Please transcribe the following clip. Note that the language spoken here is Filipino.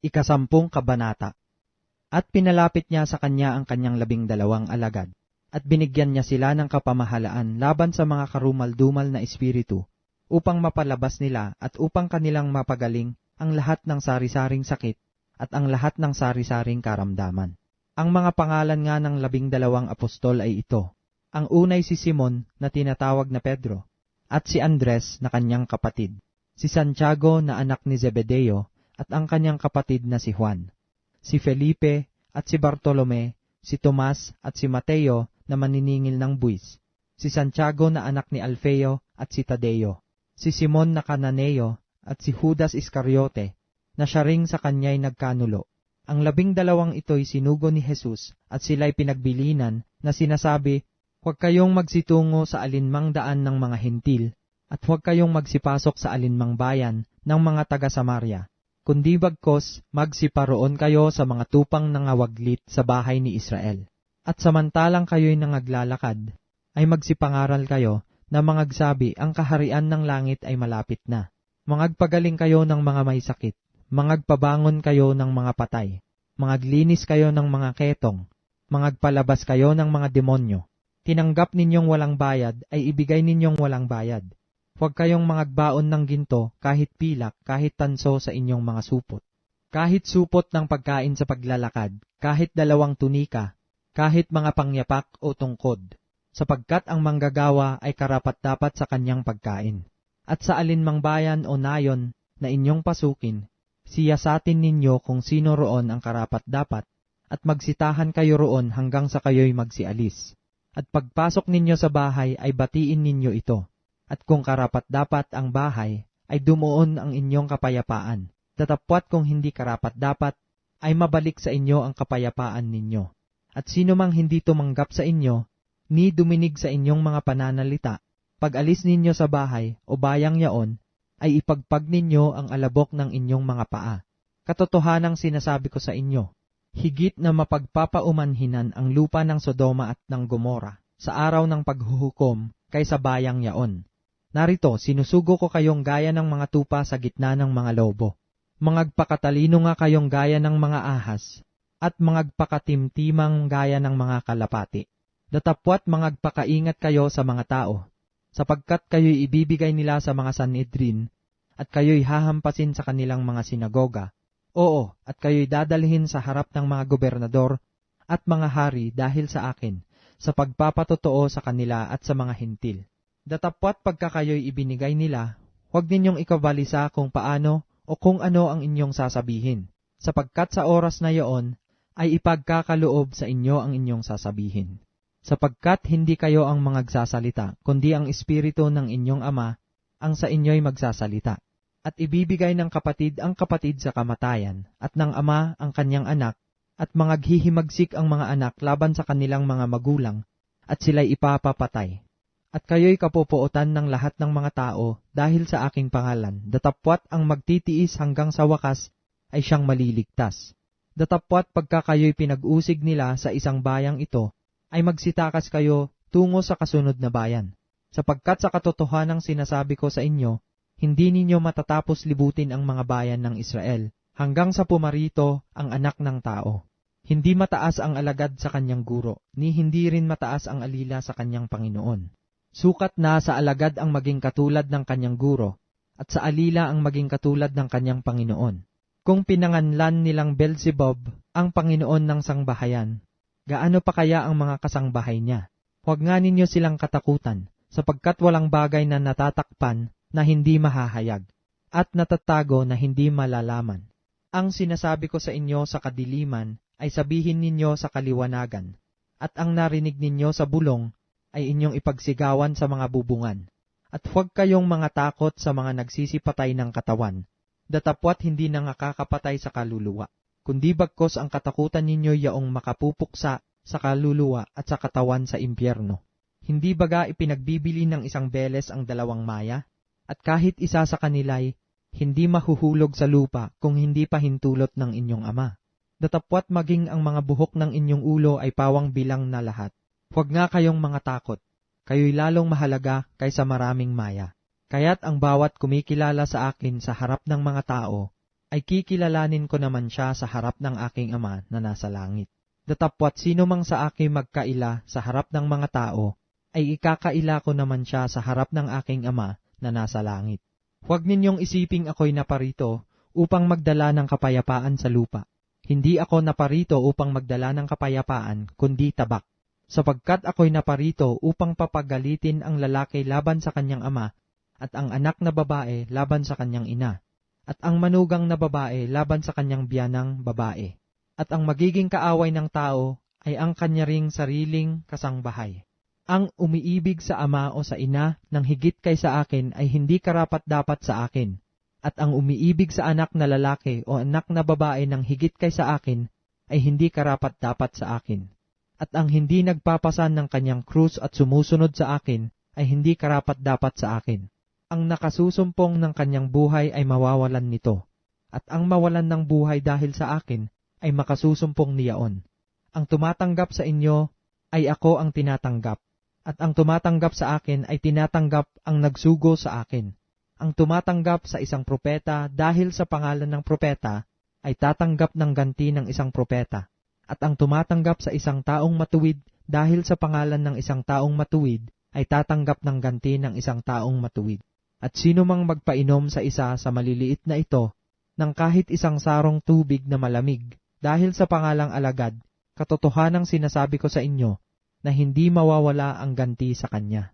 Ikasampung Kabanata At pinalapit niya sa kanya ang kanyang labing dalawang alagad, at binigyan niya sila ng kapamahalaan laban sa mga karumal-dumal na espiritu, upang mapalabas nila at upang kanilang mapagaling ang lahat ng sari-saring sakit at ang lahat ng sari-saring karamdaman. Ang mga pangalan nga ng labing dalawang apostol ay ito. Ang unay si Simon na tinatawag na Pedro, at si Andres na kanyang kapatid, si Santiago na anak ni Zebedeo, at ang kanyang kapatid na si Juan, si Felipe at si Bartolome, si Tomas at si Mateo na maniningil ng buwis, si Santiago na anak ni Alfeo at si Tadeo, si Simon na Kananeo at si Judas Iscariote, na siya ring sa kanya'y nagkanulo. Ang labing dalawang ito'y sinugo ni Jesus at sila'y pinagbilinan na sinasabi, Huwag kayong magsitungo sa alinmang daan ng mga hentil, at huwag kayong magsipasok sa alinmang bayan ng mga taga-Samaria, kundi bagkos magsiparoon kayo sa mga tupang nangawaglit sa bahay ni Israel. At samantalang kayo'y nangaglalakad, ay magsipangaral kayo na mangagsabi ang kaharian ng langit ay malapit na. Mangagpagaling kayo ng mga may sakit, mangagpabangon kayo ng mga patay, mangaglinis kayo ng mga ketong, mangagpalabas kayo ng mga demonyo. Tinanggap ninyong walang bayad ay ibigay ninyong walang bayad. Huwag kayong mangagbaon ng ginto, kahit pilak, kahit tanso sa inyong mga supot. Kahit supot ng pagkain sa paglalakad, kahit dalawang tunika, kahit mga pangyapak o tungkod, sapagkat ang manggagawa ay karapat-dapat sa kanyang pagkain. At sa alinmang bayan o nayon na inyong pasukin, siyasatin ninyo kung sino roon ang karapat-dapat, at magsitahan kayo roon hanggang sa kayo'y magsialis. At pagpasok ninyo sa bahay ay batiin ninyo ito at kung karapat dapat ang bahay, ay dumuon ang inyong kapayapaan. Tatapwat kung hindi karapat dapat, ay mabalik sa inyo ang kapayapaan ninyo. At sino mang hindi tumanggap sa inyo, ni duminig sa inyong mga pananalita, pag alis ninyo sa bahay o bayang yaon, ay ipagpag ninyo ang alabok ng inyong mga paa. Katotohanang sinasabi ko sa inyo, higit na mapagpapaumanhinan ang lupa ng Sodoma at ng Gomora sa araw ng paghuhukom kaysa bayang yaon. Narito, sinusugo ko kayong gaya ng mga tupa sa gitna ng mga lobo. Mangagpakatalino nga kayong gaya ng mga ahas, at mangagpakatimtimang gaya ng mga kalapati. Datapwat mangagpakaingat kayo sa mga tao, sapagkat kayo'y ibibigay nila sa mga sanidrin, at kayo'y hahampasin sa kanilang mga sinagoga. Oo, at kayo'y dadalhin sa harap ng mga gobernador at mga hari dahil sa akin, sa pagpapatotoo sa kanila at sa mga hintil. Datapwat pagka kayo'y ibinigay nila, huwag ninyong ikabalisa kung paano o kung ano ang inyong sasabihin, sapagkat sa oras na iyon ay ipagkakaloob sa inyo ang inyong sasabihin. Sapagkat hindi kayo ang mga magsasalita, kundi ang Espiritu ng inyong Ama ang sa inyo'y magsasalita. At ibibigay ng kapatid ang kapatid sa kamatayan, at ng ama ang kanyang anak, at mangaghihimagsik ang mga anak laban sa kanilang mga magulang, at sila'y ipapapatay at kayo'y kapopuotan ng lahat ng mga tao dahil sa aking pangalan. Datapwat ang magtitiis hanggang sa wakas ay siyang maliligtas. Datapwat pagka kayo'y pinag-usig nila sa isang bayang ito, ay magsitakas kayo tungo sa kasunod na bayan. Sapagkat sa katotohanang sinasabi ko sa inyo, hindi ninyo matatapos libutin ang mga bayan ng Israel hanggang sa pumarito ang anak ng tao. Hindi mataas ang alagad sa kanyang guro, ni hindi rin mataas ang alila sa kanyang Panginoon. Sukat na sa alagad ang maging katulad ng kanyang guro, at sa alila ang maging katulad ng kanyang Panginoon. Kung pinanganlan nilang Belzebub ang Panginoon ng sangbahayan, gaano pa kaya ang mga kasangbahay niya? Huwag nga ninyo silang katakutan, sapagkat walang bagay na natatakpan na hindi mahahayag, at natatago na hindi malalaman. Ang sinasabi ko sa inyo sa kadiliman ay sabihin ninyo sa kaliwanagan, at ang narinig ninyo sa bulong ay inyong ipagsigawan sa mga bubungan. At huwag kayong mga takot sa mga nagsisipatay ng katawan, datapwat hindi na nakakapatay sa kaluluwa, kundi bagkos ang katakutan ninyo yaong makapupuksa sa kaluluwa at sa katawan sa impyerno. Hindi baga ipinagbibili ng isang beles ang dalawang maya? At kahit isa sa kanila'y hindi mahuhulog sa lupa kung hindi pa hintulot ng inyong ama. Datapwat maging ang mga buhok ng inyong ulo ay pawang bilang na lahat. Huwag nga kayong mga takot, kayo'y lalong mahalaga kaysa maraming maya. Kaya't ang bawat kumikilala sa akin sa harap ng mga tao, ay kikilalanin ko naman siya sa harap ng aking ama na nasa langit. Datapwat sino mang sa akin magkaila sa harap ng mga tao, ay ikakaila ko naman siya sa harap ng aking ama na nasa langit. Huwag ninyong isiping ako'y naparito upang magdala ng kapayapaan sa lupa. Hindi ako naparito upang magdala ng kapayapaan, kundi tabak. Sapagkat ako'y naparito upang papagalitin ang lalaki laban sa kanyang ama, at ang anak na babae laban sa kanyang ina, at ang manugang na babae laban sa kanyang biyanang babae. At ang magiging kaaway ng tao ay ang kanya ring sariling kasangbahay. Ang umiibig sa ama o sa ina ng higit kaysa akin ay hindi karapat dapat sa akin, at ang umiibig sa anak na lalaki o anak na babae ng higit kaysa akin ay hindi karapat dapat sa akin. At ang hindi nagpapasan ng kanyang krus at sumusunod sa akin ay hindi karapat dapat sa akin. Ang nakasusumpong ng kanyang buhay ay mawawalan nito, at ang mawalan ng buhay dahil sa akin ay makasusumpong niyaon. Ang tumatanggap sa inyo ay ako ang tinatanggap, at ang tumatanggap sa akin ay tinatanggap ang nagsugo sa akin. Ang tumatanggap sa isang propeta dahil sa pangalan ng propeta ay tatanggap ng ganti ng isang propeta. At ang tumatanggap sa isang taong matuwid dahil sa pangalan ng isang taong matuwid ay tatanggap ng ganti ng isang taong matuwid. At sino mang magpainom sa isa sa maliliit na ito ng kahit isang sarong tubig na malamig dahil sa pangalang alagad, katotohanang sinasabi ko sa inyo na hindi mawawala ang ganti sa kanya.